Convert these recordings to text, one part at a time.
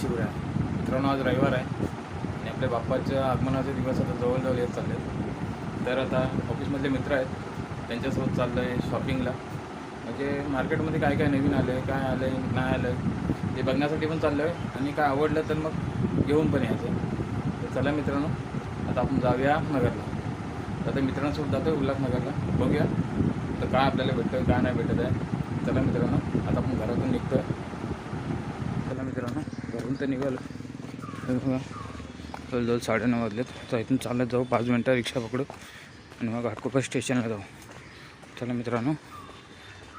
शिवराय. मित्रांनो आज रविवार आहे आणि आपल्या बाप्पाच्या आगमनाचे दिवस आता जवळजवळ येत चालले आहेत. तर आता ऑफिसमधले मित्र आहेत त्यांच्यासोबत चाललं आहे शॉपिंगला म्हणजे मार्केटमध्ये काय काय नवीन आलं आहे काय आलं आहे नाही आलं आहे ते बघण्यासाठी पण चाललं आहे आणि काय आवडलं तर मग घेऊन पण यायचं. तर चला मित्रांनो आता आपण जाऊया नगरला. तर आता मित्रांसोबत जातो आहे उल्हासनगरला. बघूया तर काय आपल्याला भेटतं आहे काय नाही भेटत आहे चला मित्रांनो आता आपण घरातून निघतो आहे तर निघालो. तर बघा. जवळजवळ साडेनऊ वाजलेत. तर इथून चालत जाऊ. पाच मिनटं रिक्षा पकडू. आणि मग घाटकोपर स्टेशनला जाऊ. चला मित्रांनो.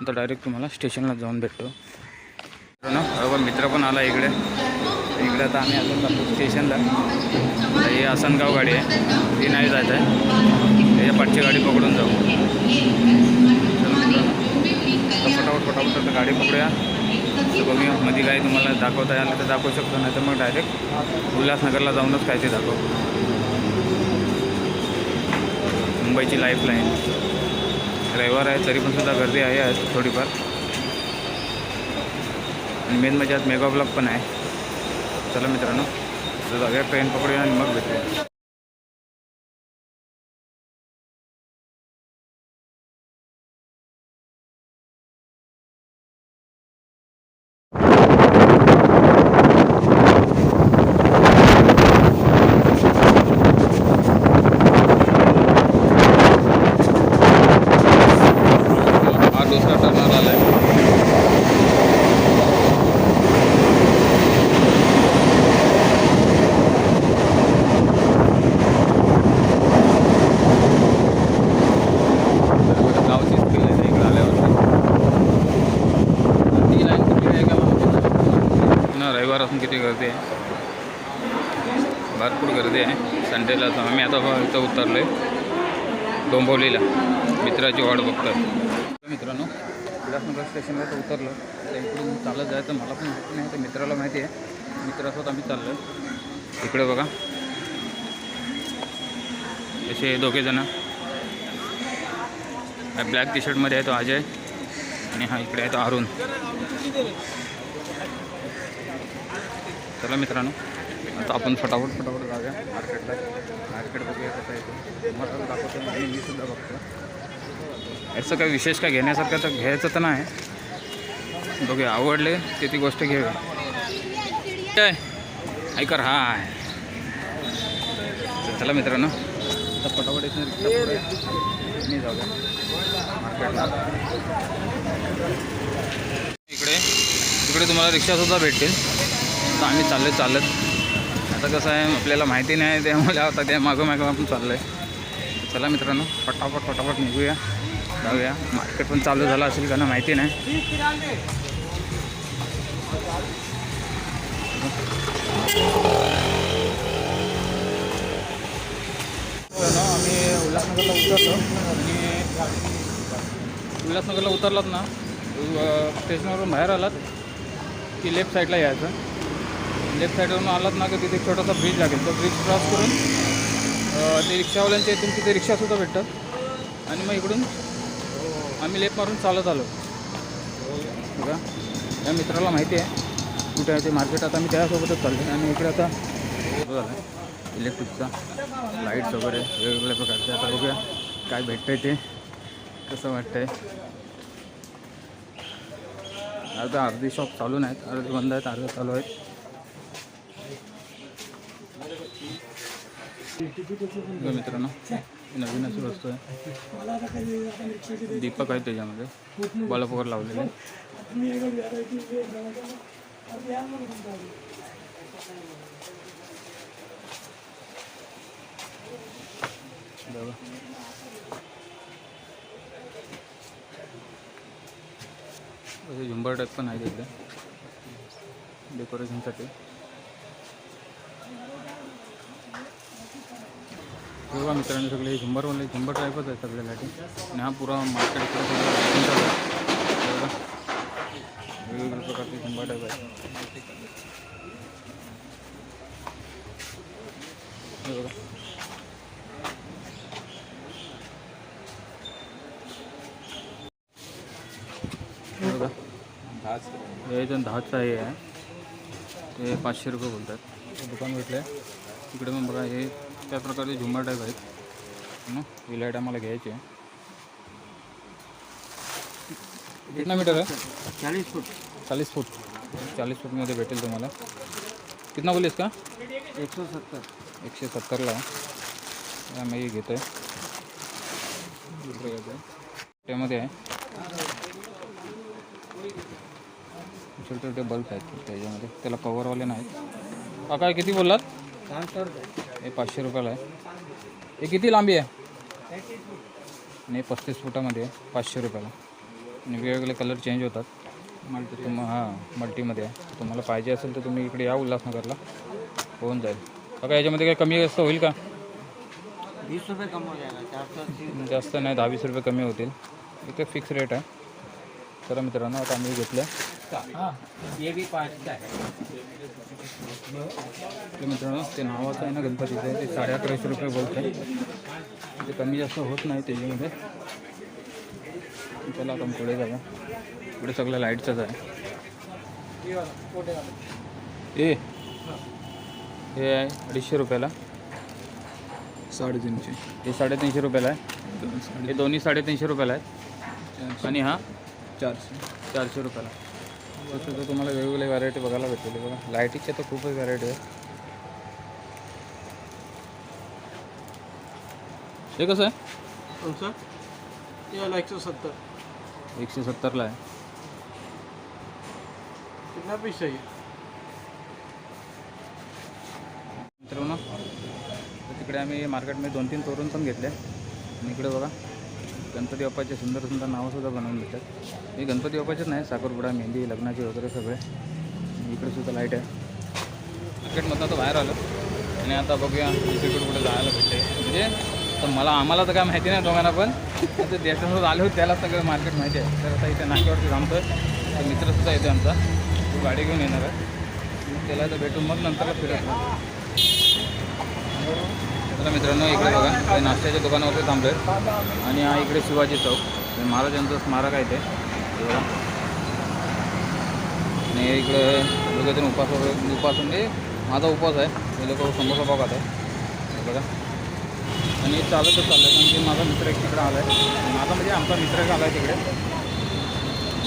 आता डायरेक्ट तुम्हाला स्टेशनला जाऊन भेटतो. मित्रांनो बरोबर मित्र पण आला इकडे. इकडे आता आम्ही आता चाललो स्टेशनला. ही आसनगाव गाडी आहे. ती नाही जायचं आहे. त्याच्या पाठची गाडी पकडून जाऊ. चला मित्रांनो. फटाफट फटाफट आता गाडी पकडूया. तर बघूया मध्ये काही तुम्हाला दाखवता आलं तर दाखवू शकतो नाही तर मग डायरेक्ट उल्हासनगरला जाऊनच काय ते दाखव. मुंबईची लाईफलाईन रविवार आहे तरी पण सुद्धा गर्दी आहे आज थोडीफार. आणि मेन म्हणजे आज मेगा ब्लॉक पण आहे. चला मित्रांनो जाऊया ट्रेन पकडूया आणि मग भेटूया हा दुसरा टर्नर आला आहे गावची स्पीड आहे इकडे आल्यावर ती लाईन किती आहे का मला ना रविवार असून किती गर्दी आहे? भरपूर गर्दी आहे. संडेला तर आम्ही आता इथं उतरलो आहे डोंबवलीला मित्राची वाट बघतोय. मित्रांनो विलासनगर स्टेशनला तर उतरलो. तर इकडून चालत जायचं मला पण माहिती नाही. तर मित्राला माहिती आहे. मित्रासोबत आम्ही चाललो इकडे बघा. असे दोघे जण. ब्लॅक टी शर्टमध्ये आहे तो अजय आणि हा इकडे आहे तो अरुण. चला मित्रांनो आता आपण फटाफट फटाफट जाऊया मार्केटला. मार्केट बघूया कसं येतो मला दाखवतो आणि मी सुद्धा बघतो. याचं काही विशेष काय घेण्यासारखं तर घ्यायचं तर नाही. बघूया आवडले ते ती गोष्ट घेऊया. काय? ऐकर हाय. तर चला मित्रांनो आता फटाफट इथून रिक्षा जाऊया मार्केटला. इकडे इकडे तुम्हाला रिक्षासुद्धा भेटतील. आता आम्ही चालले चालत. आता कसं आहे आपल्याला माहिती नाही त्यामुळे आता त्या मागं मागं आपण चाललो आहे चला मित्रांनो फटाफट फटाफट निघूया जाऊया. मार्केट पण चालू झालं असेल का माहिती नाही. आम्ही उल्हासनगरला उतरलो. आणि उल्हासनगरला उतरलात ना स्टेशनवरून बाहेर आलात की लेफ्ट साईडला यायचं. लेफ्ट साईडवरून आलात ना की तिथे एक छोटासा ब्रिज लागेल. तो ब्रिज क्रॉस करून ते रिक्षावाल्यांच्या इथून तिथे रिक्षासुद्धा भेटतात. आणि मग इकडून आम्ही लेफ्ट मारून चालत आलो. बघा या मित्राला माहिती आहे कुठे आहे ते मार्केट आता आम्ही त्यासोबतच चाललो आणि इकडे आता इलेक्ट्रिकचा लाईट्स वगैरे वेगवेगळ्या प्रकारचे. आता बघूया काय भेटतंय ते कसं वाटतंय. आता अर्धी शॉप चालू नाहीत. अर्धी बंद आहेत अर्धे चालू आहेत. मित्रांनो नवीन अशी वस्तू आहे. दीपक आहे त्याच्यामध्ये. बल्ब वगैरे लावलेले असे झुंबर टाईप पण आहे तिकडे डेकोरेशनसाठी. बघा मित्रांनो, सगळे हे झुंबरवाले झुंबर टाईपच आहे सगळ्यासाठी आणि हा पुरा मार्केट इकडे. वेगवेगळ्या प्रकारचे झुंबर टाईप आहे हे बघा. बघा. दहाच हे आहे. ते पाचशे रुपये बोलतात. दुकान भेटलं पण बघा, हे त्या प्रकारचे झुंबर टाईप आहेत. ना ही लाइट आम्हाला घ्यायची आहे. कितना मीटर आहे? चाळीस फूट. चाळीस फूट. चाळीस फूटमध्ये भेटेल तुम्हाला. कितना बोलीस का एकशे सत्तर. एकशे सत्तरला आहे. आम्ही घेतो आहे दुसरं त्यामध्ये आहे. छोटे छोटे बल्ब आहेत त्याच्यामध्ये. त्याला कवरवाले नाहीत. काका हे किती बोललात? हे पाचशे रुपयाला आहे. हे किती लांबी आहे? नाही पस्तीस फुटामध्ये आहे. पाचशे रुपयाला. आणि वेगवेगळे कलर चेंज होतात. मल्टी तुम हां मल्टीमध्ये आहे. तुम्हाला पाहिजे असेल तर तुम्ही इकडे या उल्हासनगरला. होऊन जाईल. काका याच्यामध्ये काही कमी जास्त होईल का? बीस रुपये कम हो जास्त नाही दहा वीस रुपये कमी होतील. इथे फिक्स रेट आहे. तर मित्रांनो आता आम्ही घेतलं. ये भी पाँच का है। तर मित्रांनो ते नावाचं आहे ना गणपतीचं आहे ते साडे अकराशे रुपये बोलत. आहे ते कमी जास्त होत नाही त्याच्यामध्ये चला आपण पुढे जाऊया. पुढे सगळं लाईटचंच आहे. ए हे आहे अडीचशे रुपयाला. साडेतीनशे. हे साडेतीनशे रुपयाला आहे. हे दोन्ही साडेतीनशे रुपयाला आहेत. आणि हा? चारशे. चारशे रुपयाला. तर तुम्हाला वेगवेगळ्या व्हरायटी बघायला भेटलेली बघा लाईटिंगच्या तर खूपच व्हरायटी आहे. हे कसं आहे? कौन सा ये वाला एक सौ सत्तर. एकशे सत्तरला आहे. कितना पीस चाहिए मित्रांनो तर तिकडे आम्ही मार्केटमध्ये दोन तीन तोरण पण घेतले. आणि इकडे बघा गणपती बाप्पाचे सुंदर सुंदर नावंसुद्धा बनवून देतात. हे गणपती बाप्पाचेच नाही साखरपुडा मेहंदी लग्नाचे वगैरे सगळे. इकडेसुद्धा इकडे सुद्धा लाइट आहे. मार्केटमधनं आता बाहेर आलो. आणि आता बघूया दुसरीकडे कुठे जायला भेटते. म्हणजे तर मला आम्हाला तर काय माहिती नाही दोघांना पण. ते ज्याच्यासोबत आले होते त्याला सगळं मार्केट माहिती आहे. तर आता इथे नाक्यावरती थांबतोय. तर मित्रसुद्धा येतो आमचा. तो गाडी घेऊन येणार आहे. मग त्याला तर भेटून मग नंतर फिरत तर मित्रांनो इकडे बघा ते नाश्त्याच्या दुकानावरती थांबलोय. आणि हा इकडे शिवाजी चौक. महाराजांचं स्मारक आहे ते. बघा. आणि इकडे लोकांचे उपास वगैरे उपास म्हणजे माझा उपवास आहे. हे लोक समोसा पाव खात आहे बघा. आणि चालतच चाललं आहे कारण की माझा मित्र एक तिकडे आला आहे माझा म्हणजे आमचा मित्र एक आला आहे तिकडे.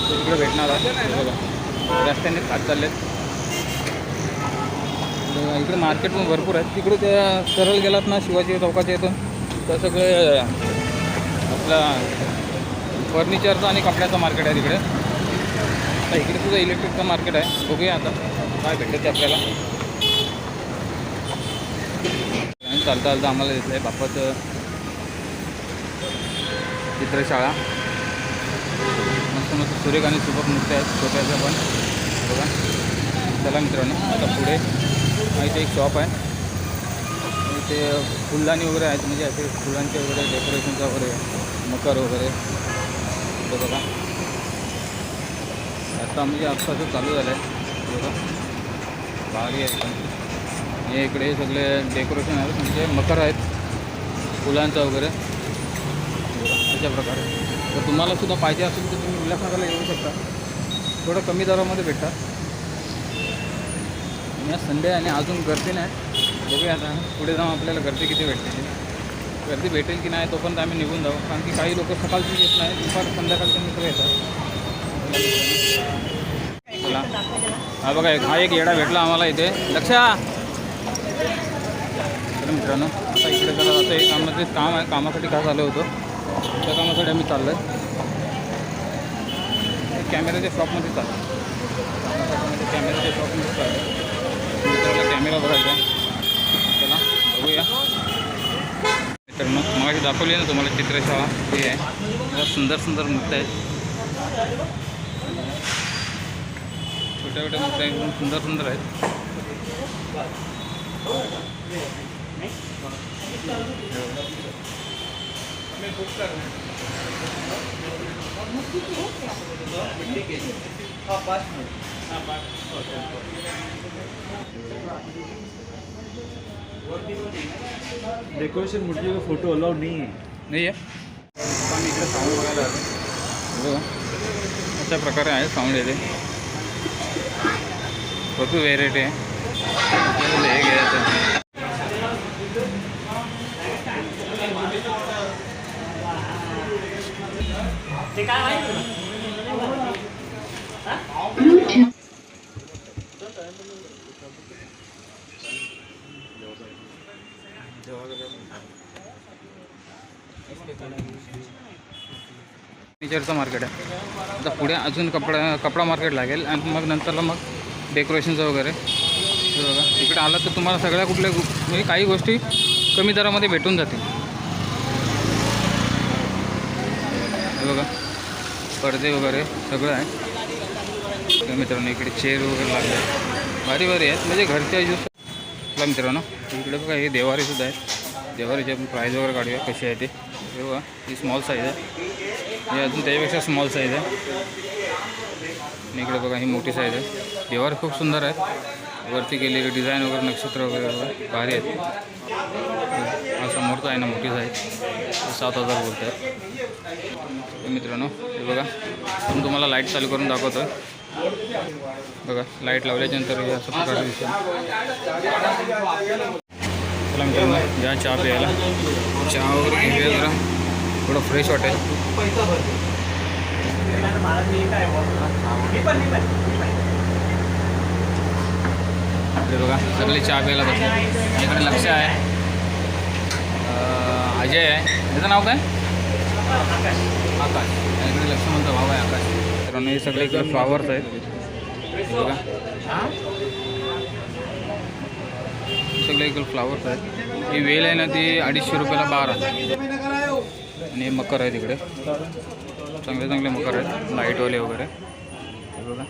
तो तिकडे भेटणार आहे. बघा. रस्त्याने खात चालले आहेत इकडे मार्केट पण भरपूर आहेत. तिकडे त्या सरळ गेलात ना शिवाजी चौकाच्या इथून तर सगळे आपला फर्निचरचं आणि कपड्याचं मार्केट आहे तिकडे. तर इकडे सुद्धा इलेक्ट्रिकचं मार्केट आहे. बघूया आता काय भेटतं ते आपल्याला. चालता चालता आम्हाला दिसलं आहे बाप्पाचं चित्रशाळा. मस्त मस्त सुरेख आणि सुबक नृत्य आहेत छोट्याचं पण. बघा. चला मित्रांनो आता पुढे. इथे एक शॉप आहे. इथे फुलदाणी वगैरे आहेत म्हणजे असे फुलांचे वगैरे डेकोरेशनचा वगैरे मकर वगैरे. इथे बघा. आता म्हणजे आत्ताचं चालू झालं आहे बघा. भारी आहे पण हे इकडे सगळे डेकोरेशन आहेत म्हणजे मकर आहेत. फुलांचा वगैरे. अशा प्रकारे. तर तुम्हाला सुद्धा पाहिजे असेल तर तुम्ही उल्हासनगरला येऊ शकता. थोडं कमी दरामध्ये भेटतात. या संडे आणि अजून गर्दी नाही. बघूया आता पुढे जाऊन आपल्याला गर्दी किती भेटते. गर्दी भेटेल की नाही तोपर्यंत आम्ही निघून जाऊ. कारण की काही लोक सकाळची येत नाही दुपार संध्याकाळचे मित्र येतात. चला हा बघा एक- हा एक येडा भेटला आम्हाला इथे. लक्ष! मित्रांनो आता इकडे जरा असं एक कामाचे काम आहे. कामासाठी काय झालं होतं? त्या कामासाठी आम्ही चाललो आहे कॅमेऱ्याच्या शॉपमध्ये चाललो कामासाठी म्हणजे कॅमेऱ्याच्या शॉपमध्ये चाललो मित्राला कॅमेरा बघायचा आहे. चला बघूया. मित्रांनो मगाशी दाखवली ना तुम्हाला चित्रशाळा? हे आहे. सुंदर सुंदर मूर्ती आहेत. छोट्या छोट्या मूर्त्या एकदम सुंदर सुंदर आहेत. डेकोरेशन मूर्ति का फ़ोटो अलाउड नहीं है। नाही आहे आम्ही इकडे साऊंड बघायला आलो अशा प्रकारे आहे साऊंड येते भरपूर व्हेरायटी आहे हे। घ्यायचं फर्निचरचं मार्केट आहे. आता पुढे अजून कपडा कपडा मार्केट लागेल आणि मग नंतरला मग डेकोरेशनचं वगैरे. बघा इकडे आलं तर तुम्हाला सगळ्या कुठल्या म्हणजे काही गोष्टी कमी दरामध्ये भेटून जातील. बघा पडदे वगैरे सगळं आहे. तर मित्रांनो इकडे चेअर वगैरे लागले. भारी भारी आहेत. म्हणजे घरच्या यूज मित्रांनो इकडे बघा हे देवारीसुद्धा आहेत. देवारीचे आपण प्राईज वगैरे काढूया कशी आहे ते. हे बघा ही स्मॉल साईज आहे. हे अजून त्याच्यापेक्षा स्मॉल साईज आहे. आणि इकडे बघा ही मोठी साईज आहे. देवार खूप सुंदर आहेत. वरती केलेली डिझाईन वगैरे नक्षत्र वगैरे भारी आहेत. हा समोरचा आहे ना मोठी साईज सात हजार बोलत आहेत मित्रांनो हे बघा पण तुम्हाला लाइट चालू करून दाखवतो बघा लाइट लावल्याच्यानंतर हे असं प्रकारे दिसेल चला मित्रांनो या चहा प्यायला. चहा वगैरे घेऊया जरा. थोडं फ्रेश वाटेल. इकडे बघा सगळे चहा प्यायला बसले. माझ्याकडे लक्ष आहे. अजय आहे. त्याचं नाव काय? आकाश. आकाश. आणि लक्ष म्हणतो भाव आहे आकाश. मित्रांनो हे सगळे इकडे फ्लॉवर्स आहेत. बघा. सगळे इकडे फ्लॉवर्स आहेत. ही वेल आहे ना ती अडीचशे रुपयाला बारा. आणि मकर आहे तिकडे चांगले चांगले मकर आहेत. लाईटवाले वगैरे. बघा.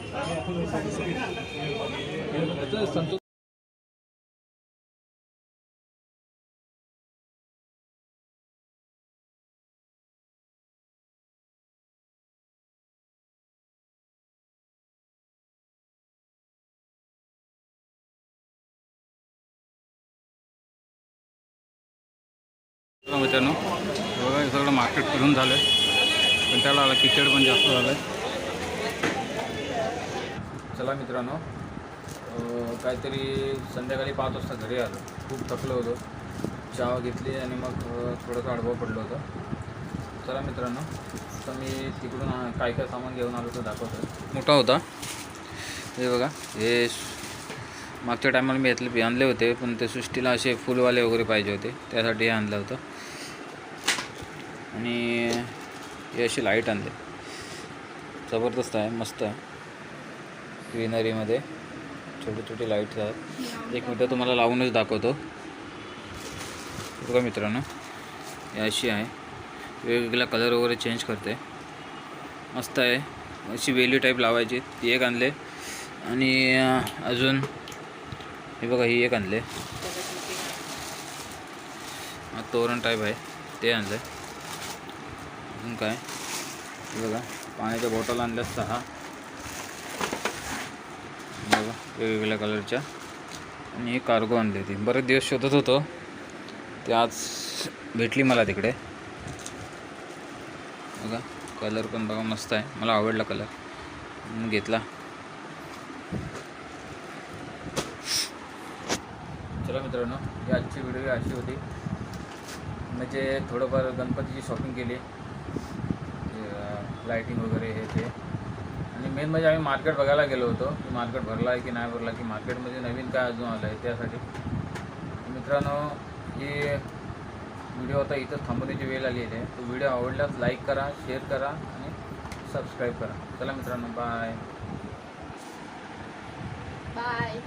मित्रांनो. बघा हे सगळं मार्केट फिरून झालं आहे पण त्याला आला किचड पण जास्त झालं आहे चला मित्रांनो. काहीतरी संध्याकाळी पाच वाजता घरी आलो. खूप थकलो होतो. चहा घेतली आणि मग थोडंसं आडवं पडलं होतं. चला मित्रांनो. तर मी तिकडून काय काय सामान घेऊन आलो तो दाखवतो. मोठा होता. हे बघा. हे मागच्या टायमाला मी यातले आणले होते. पण ते सृष्टीला असे फुलवाले वगैरे पाहिजे होते. त्यासाठी हे आणलं होतं. आणि हे अशी लाइट आणले. जबरदस्त आहे मस्त आहे. ग्रीनरीमध्ये छोटी छोटी लाईट्स आहेत. एक मिनटं तुम्हाला लावूनच दाखवतो. बघा मित्रांनो ही अशी आहे. वेगवेगळा कलर वगैरे चेंज करते. मस्त आहे. अशी वेली टाईप लावायची. ती एक आणले. आणि अजून हे बघा ही एक आणले. तोरण टाईप आहे. ते आणलं. अजून काय? बघा पाण्याच्या बॉटल आणल्या सहा. बघा वेगवेगळ्या कलरच्या आणि एक कार्गो आणली होती. बरेच दिवस शोधत होतो. ते आज भेटली मला तिकडे. बघा कलर पण बघा मस्त आहे. मला आवडला कलर घेतला. चला मित्रांनो ही आजची व्हिडिओ अशी होती. म्हणजे थोडंफार गणपतीची शॉपिंग केली. लाईटिंग वगैरे हे ते. आणि मेन म्हणजे आम्ही मार्केट बघायला गेलो होतो की मार्केट भरला आहे की नाही भरला की मार्केटमध्ये नवीन काय अजून आलं आहे त्यासाठी. मित्रांनो की व्हिडिओ आता इथंच थांबवण्याची वेळ आली आहे. तो व्हिडिओ आवडल्यास लाईक करा शेअर करा आणि सबस्क्राईब करा. चला मित्रांनो बाय बाय